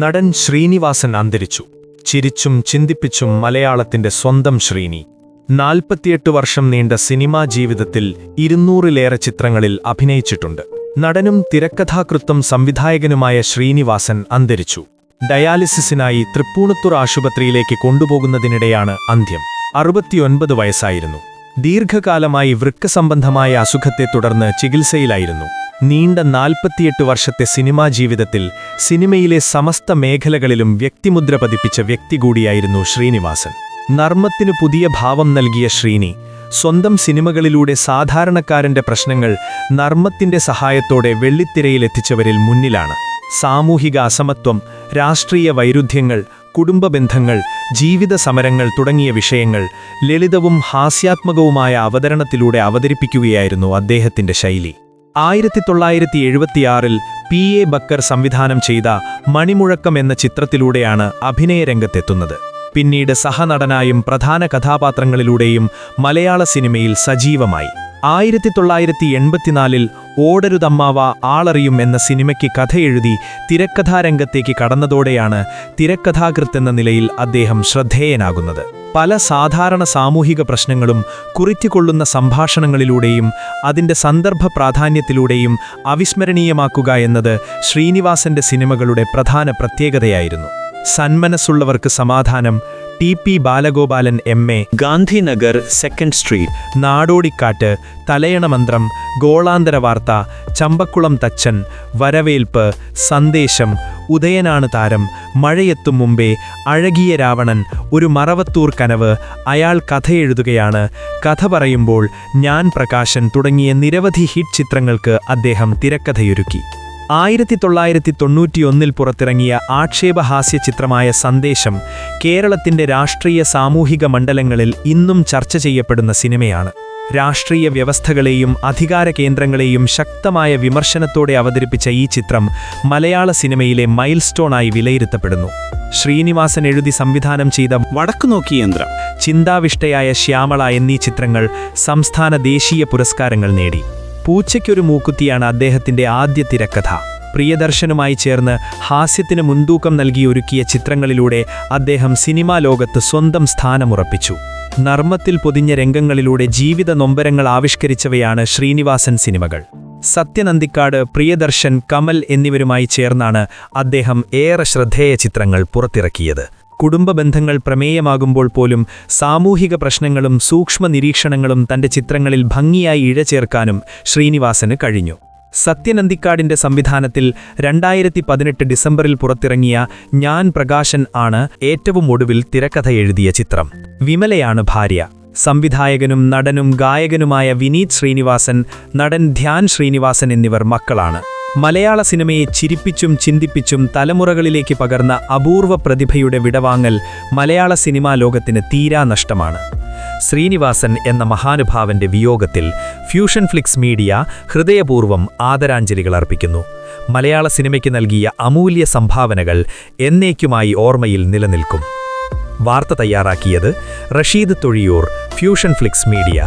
നടൻ ശ്രീനിവാസൻ അന്തരിച്ചു. ചിരിച്ചും ചിന്തിപ്പിച്ചും മലയാളത്തിന്റെ സ്വന്തം ശ്രീനി. നാൽപ്പത്തിയെട്ട് വർഷം നീണ്ട സിനിമാ ജീവിതത്തിൽ ഇരുന്നൂറിലേറെ ചിത്രങ്ങളിൽ അഭിനയിച്ചിട്ടുണ്ട്. നടനും തിരക്കഥാകൃത്തും സംവിധായകനുമായ ശ്രീനിവാസൻ അന്തരിച്ചു. ഡയാലിസിസിനായി തൃപ്പൂണിത്തുർ ആശുപത്രിയിലേക്ക് കൊണ്ടുപോകുന്നതിനിടെയാണ് അന്ത്യം. അറുപത്തിയൊൻപത് വയസ്സായിരുന്നു. ദീർഘകാലമായി വൃക്കസംബന്ധമായ അസുഖത്തെ തുടർന്ന് ചികിത്സയിലായിരുന്നു. നീണ്ട നാൽപ്പത്തിയെട്ട് വർഷത്തെ സിനിമാ ജീവിതത്തിൽ സിനിമയിലെ സമസ്ത മേഖലകളിലും വ്യക്തിമുദ്ര പതിപ്പിച്ച വ്യക്തി കൂടിയായിരുന്നു ശ്രീനിവാസൻ. നർമ്മത്തിനു പുതിയ ഭാവം നൽകിയ ശ്രീനി സ്വന്തം സിനിമകളിലൂടെ സാധാരണക്കാരന്റെ പ്രശ്നങ്ങൾ നർമ്മത്തിന്റെ സഹായത്തോടെ വെള്ളിത്തിരയിലെത്തിച്ചവരിൽ മുന്നിലാണ്. സാമൂഹിക അസമത്വം രാഷ്ട്രീയ വൈരുദ്ധ്യങ്ങൾ കുടുംബബന്ധങ്ങൾ ജീവിത സമരങ്ങൾ തുടങ്ങിയ വിഷയങ്ങൾ ലളിതവും ഹാസ്യാത്മകവുമായ അവതരണത്തിലൂടെ അവതരിപ്പിക്കുകയായിരുന്നു അദ്ദേഹത്തിന്റെ ശൈലി. ആയിരത്തി തൊള്ളായിരത്തി എഴുപത്തിയാറിൽ പി എ ബക്കർ സംവിധാനം ചെയ്ത മണിമുഴക്കം എന്ന ചിത്രത്തിലൂടെയാണ് അഭിനയരംഗത്തെത്തുന്നത് പിന്നീട് സഹനടനായും പ്രധാന കഥാപാത്രങ്ങളിലൂടെയും മലയാള സിനിമയിൽ സജീവമായി. ആയിരത്തി തൊള്ളായിരത്തി എൺപത്തിനാലിൽ ഓടരുതമ്മാവ ആളറിയും എന്ന സിനിമയ്ക്ക് കഥയെഴുതി തിരക്കഥാരംഗത്തേക്ക് കടന്നതോടെയാണ് തിരക്കഥാകൃത്തെന്ന നിലയിൽ അദ്ദേഹം ശ്രദ്ധേയനാകുന്നത്. പല സാധാരണ സാമൂഹിക പ്രശ്നങ്ങളും കുറിച്ചുകൊള്ളുന്ന സംഭാഷണങ്ങളിലൂടെയും അതിന്റെ സന്ദർഭ പ്രാധാന്യത്തിലൂടെയും അവിസ്മരണീയമാക്കുക എന്നത് ശ്രീനിവാസന്റെ സിനിമകളുടെ പ്രധാന പ്രത്യേകതയായിരുന്നു. സന്മനസ്സുള്ളവർക്ക് സമാധാനം T P Balagopalan M A Gandhinagar second street Nadodikkattu Thalayanamanthram Golanthara Vartha Champakulam Thachan വരവേൽപ്പ് സന്ദേശം ഉദയനാണ് താരം മഴയെത്തും മുമ്പേ അഴകിയ രാവണൻ ഒരു മറവത്തൂർ കനവ് അയാൾ കഥയെഴുതുകയാണ് കഥ പറയുമ്പോൾ ഞാൻ പ്രകാശൻ തുടങ്ങിയ നിരവധി ഹിറ്റ് ചിത്രങ്ങൾക്ക് അദ്ദേഹം തിരക്കഥയൊരുക്കി. ആയിരത്തി തൊള്ളായിരത്തി തൊണ്ണൂറ്റിയൊന്നിൽ പുറത്തിറങ്ങിയ ആക്ഷേപഹാസ്യ ചിത്രമായ സന്ദേശം കേരളത്തിന്റെ രാഷ്ട്രീയ സാമൂഹിക മണ്ഡലങ്ങളിൽ ഇന്നും ചർച്ച ചെയ്യപ്പെടുന്ന സിനിമയാണ്. രാഷ്ട്രീയ വ്യവസ്ഥകളെയും അധികാര കേന്ദ്രങ്ങളെയും ശക്തമായ വിമർശനത്തോടെ അവതരിപ്പിച്ച ഈ ചിത്രം മലയാള സിനിമയിലെ മൈൽ സ്റ്റോണായി വിലയിരുത്തപ്പെടുന്നു. ശ്രീനിവാസൻ എഴുതി സംവിധാനം ചെയ്ത വടക്കുനോക്കി യന്ത്രം. ചിന്താവിഷ്ടയായ ശ്യാമള എന്നീ ചിത്രങ്ങൾ സംസ്ഥാന ദേശീയ പുരസ്കാരങ്ങൾ നേടി. പൂച്ചയ്ക്കൊരു മൂക്കുത്തിയാണ് അദ്ദേഹത്തിന്റെ ആദ്യ തിരക്കഥ. പ്രിയദർശനുമായി ചേർന്ന് ഹാസ്യത്തിന് മുൻതൂക്കം നൽകി ഒരുക്കിയ ചിത്രങ്ങളിലൂടെ അദ്ദേഹം സിനിമാ ലോകത്ത് സ്വന്തം സ്ഥാനമുറപ്പിച്ചു. നർമ്മത്തിൽ പൊതിഞ്ഞ രംഗങ്ങളിലൂടെ ജീവിത നൊമ്പരങ്ങൾ ആവിഷ്കരിച്ചവയാണ് ശ്രീനിവാസൻ സിനിമകൾ. സത്യനന്ദിക്കാട് പ്രിയദർശൻ കമൽ എന്നിവരുമായി ചേർന്നാണ് അദ്ദേഹം ഏറെ ശ്രദ്ധേയ ചിത്രങ്ങൾ പുറത്തിറക്കിയത്. കുടുംബ ബന്ധങ്ങൾ പ്രമേയമാകുമ്പോൾ പോലും സാമൂഹിക പ്രശ്നങ്ങളും സൂക്ഷ്മ നിരീക്ഷണങ്ങളും തന്റെ ചിത്രങ്ങളിൽ ഭംഗിയായി ഇഴചേർക്കാനും ശ്രീനിവാസന് കഴിഞ്ഞു. സത്യനന്ദിക്കാടിന്റെ സംവിധാനത്തിൽ രണ്ടായിരത്തി പതിനെട്ട് ഡിസംബറിൽ പുറത്തിറങ്ങിയ ഞാൻ പ്രകാശൻ ആണ് ഏറ്റവും ഒടുവിൽ തിരക്കഥ എഴുതിയ ചിത്രം. വിമലയാണ് ഭാര്യ. സംവിധായകനും നടനും ഗായകനുമായ വിനീത് ശ്രീനിവാസൻ നടൻ ധ്യാൻ ശ്രീനിവാസൻ എന്നിവർ മക്കളാണ്. മലയാള സിനിമയെ ചിരിപ്പിച്ചും ചിന്തിപ്പിച്ചും തലമുറകളിലേക്ക് പകർന്ന അപൂർവ പ്രതിഭയുടെ വിടവാങ്ങൽ മലയാള സിനിമാ ലോകത്തിന് തീരാ നഷ്ടമാണ്. ശ്രീനിവാസൻ എന്ന മഹാനുഭാവന്റെ വിയോഗത്തിൽ ഫ്യൂഷൻ ഫ്ലിക്സ് മീഡിയ ഹൃദയപൂർവം ആദരാഞ്ജലികൾ അർപ്പിക്കുന്നു. മലയാള സിനിമയ്ക്ക് നൽകിയ അമൂല്യ സംഭാവനകൾ എന്നേക്കുമായി ഓർമ്മയിൽ നിലനിൽക്കും. വാർത്ത തയ്യാറാക്കിയത് Rasheed Thozhiyoor fusion flix media.